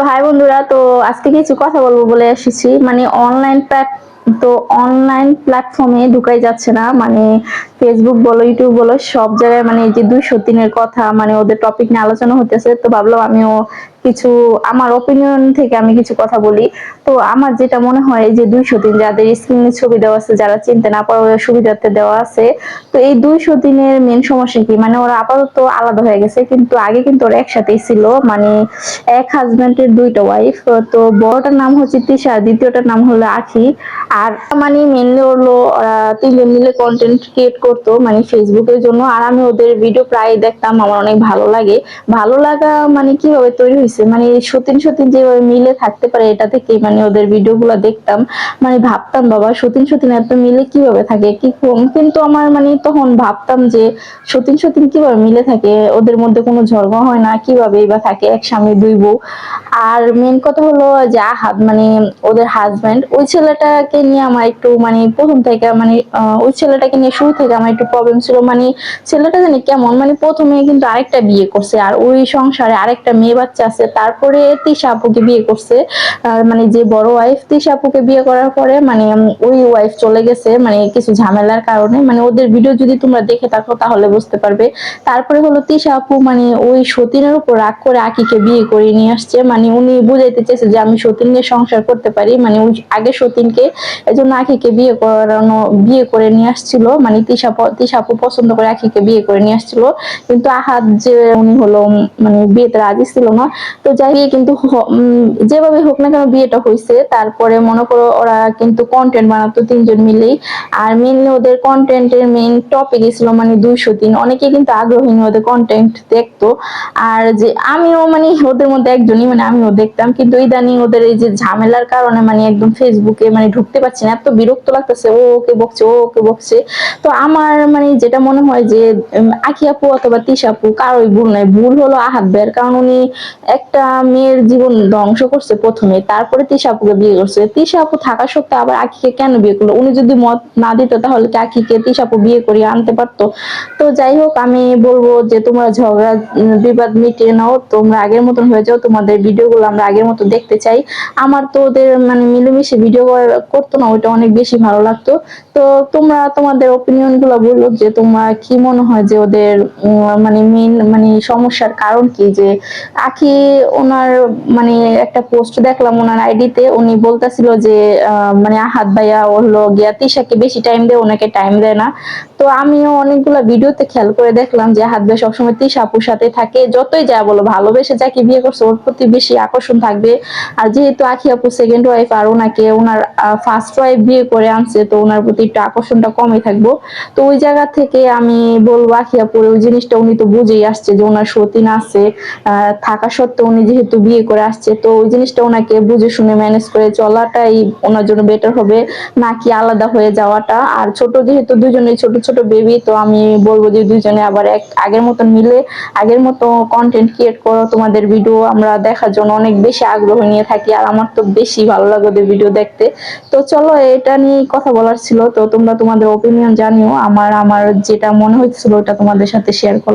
তো হাই বন্ধুরা তো আজকে কিছু কথা বলব বলে এসেছি। মানে অনলাইন তো অনলাইন প্ল্যাটফর্মে ঢুকাই যাচ্ছে না। মানে ফেসবুক বলো ইউটিউব বলো, সব জায়গায় মানে যে দুইশো তিনের কথা মানে ওদের টপিক নিয়ে আলোচনা হতেছে তো ভাবলাম আমিও কিছু, আমার ওপিনিয়ন থেকে আমি কিছু কথা বলি। তো আমার যেটা মনে হয় যে দুইশো দিন যাদের স্ক্রিনে ছবি দেওয়া আছে, যারা চিনতে না পারে সুবিধাতে দেওয়া আছে। তো এই দুইশো দিনের মেন সমস্যা কি? মানে ওরা আপাতত আলাদা হয়ে গেছে, কিন্তু আগে কিন্তু ওরা একসাথেই ছিল। মানে এক হাজব্যান্ডের দুইটা ওয়াইফ তো বড়টার নাম হচ্ছে তিশা, দ্বিতীয়টার নাম হলো আখি। আর মানে মেনলি হলো তিনজন মিলে কন্টেন্ট ক্রিয়েট করতো মানে ফেসবুকের জন্য। আর আমি ওদের ভিডিও প্রায় দেখতাম, আমার অনেক ভালো লাগে। ভালো লাগা মানে কীভাবে তৈরি হয়েছে মানে সতীন সতীন যেভাবে মিলে থাকতে পারে, এটা থেকে মানে ওদের ভিডিও গুলো দেখতাম। মানে ভাবতাম, বাবা, সতীন সতীন এত মিলে কীভাবে থাকে? কি কিন্তু আমার মানে তখন ভাবতাম যে, সতীন সতীন কীভাবে মিলে থাকে? ওদের মধ্যে কোনো ঝগড়া হয় না? কীভাবে বা থাকে এক স্বামী, দুই বউ? আর মেন কথা হলো, যে আহাদ মানে ওদের হাজব্যান্ড ওই ছেলেটাকে নিয়ে আমার একটু মানে প্রথম থেকে মানে ওই ছেলেটাকে নিয়ে শুরু থেকে আমার একটু প্রবলেম ছিল। মানে ছেলেটা জানি কেমন মানে প্রথমে কিন্তু আরেকটা বিয়ে করছে আর ওই সংসারে আরেকটা মেয়ে বাচ্চা আছে। তারপরে তিশা আপুকে বিয়ে করছে। মানে যে বড় ওয়াইফ তিশা আপুকে বিয়ে করার পরে মানে ওই ওয়াইফ চলে গেছে। মানে কিছু ঝামেলার কারণে। মানে ওদের ভিডিও যদি তোমরা দেখে থাকো তাহলে বুঝতে পারবে। তারপরে হলো তিশা আপু মানে ওই সতীনের উপর রাগ করে আকিকে বিয়ে করে নিয়ে আসছে। মানে উনি বুঝাইতে চেয়েছে যে আমি সতীনকে সংসার করতে পারি। মানে আগে সতীনকে এজন্য আখিকে বিয়ে করানো, বিয়ে করে নিয়ে আসছিল। মানে তিশা তিশা আপু পছন্দ করে আখিকে বিয়ে করে নিয়ে আসছিল। কিন্তু আহাদ যে উনি হলো মানে বিয়েতে রাজি ছিল না। তো যাই বিয়ে কিন্তু যেভাবে হোক না কেন বিয়েটা হয়েছে তারপরে মনে করো ওরা কিন্তু কন্টেন্ট বানাতো তিনজন মিলেই। আর মেনলি ওদের কন্টেন্টের মেইন টপিক ছিল মানে দুইশো দিন। অনেকে কিন্তু আগ্রহী নিয়ে ওদের কন্টেন্ট দেখতো। আর যে আমিও মানে ওদের মধ্যে একজনই মানে আমিও দেখতাম। কিন্তু ইদানিং ওদের এই যে ঝামেলার কারণে মানে একদম ফেসবুকে মানে ঢুকতে পারছি না, এত বিরক্ত লাগতেছে, ও ওকে বকছে, ও ওকে বকছে। তো আমার মানে যেটা মনে হয় যে আখি আপু অথবা তিশাপু কারোই ভুল নাই ভুল হলো আহাত কারণ উনি একটা মেয়ের জীবন ধ্বংস করছে প্রথমে, তারপরে তিশাপুকে বিয়ে করছে। তিশাপু থাকা সত্ত্বেও আবার আখিকে কেন বিয়ে করল? উনি যদি মত না দিত তাহলে কি আখিকে তিশাপু বিয়ে করিয়ে আনতে পারতো? তো যাই হোক, আমি বলব যে তোমরা ঝগড়া বিবাদ মিটিয়ে নাও, তোমরা আগের মতন হয়ে যাও, তোমাদের ভিডিওগুলো আমরা আগের মতো দেখতে চাই। আমার তো ওদের মানে মিলেমিশে ভিডিও করতো না, ওইটা অনেক বেশি ভালো লাগতো। তো তোমরা তোমাদের ওপিনিয়নগুলো বলল যে তোমরা কি মনে হয় যে ওদের মানে মেন মানে সমস্যার কারণ কি? যে আখি ওনার মানে একটা পোস্ট দেখলাম ওনার আইডিতে উনি বলতেছিল যে মানে আহাত ভাইয়া হলো গিয়া তিশাকে বেশি টাইম দেয়, ওনাকে টাইম দেয় না। তো আমিও অনেকগুলো ভিডিওতে খেয়াল করে দেখলাম যে আহাত ভাই সবসময় তিশা আপুর সাথে থাকে, যতই যা বলো, ভালোবেসে যাকে বিয়ে করছে, ওর প্রতি বেশি আকর্ষণ থাকবে। আর যেহেতু আখি আপু সেকেন্ড ওয়াইফ আর ওনাকে ওনার ফার্স্ট ওয়াইফ বিয়ে করে আনছে, তো ওনার প্রতি একটু আকর্ষণটা কমই থাকব। তো ওই জায়গা থেকে আমি বলব আখি আপু ওই জিনিসটা উনি তো বুঝেই আসছে যে ওনার সতীন আছে থাকা সত্ত্বেও উনি যেহেতু বিয়ে করে আসছে, তো ওই জিনিসটা ওনাকে বুঝে শুনে ম্যানেজ করে চলাটাই ওনার জন্য বেটার হবে, নাকি আলাদা হয়ে যাওয়াটা। আর ছোট যেহেতু দুজনে ছোট ছোট বেবি তো আমি বলব যে দুজনে আবার এক, আগের মতো মিলে, আগের মতো কন্টেন্ট ক্রিয়েট করো। তোমাদের ভিডিও আমরা দেখার জন্য অনেক বেশি আগ্রহ নিয়ে থাকি, আর আমার তো বেশি ভালো লাগে ওদের ভিডিও দেখতে। তো চলো, এটা নিয়ে কথা বলার ছিল। তো তোমরা তোমাদের ওপিনিয়ন জানিও। আমার আমার যেটা মনে হচ্ছিল ওটা তোমাদের সাথে শেয়ার করো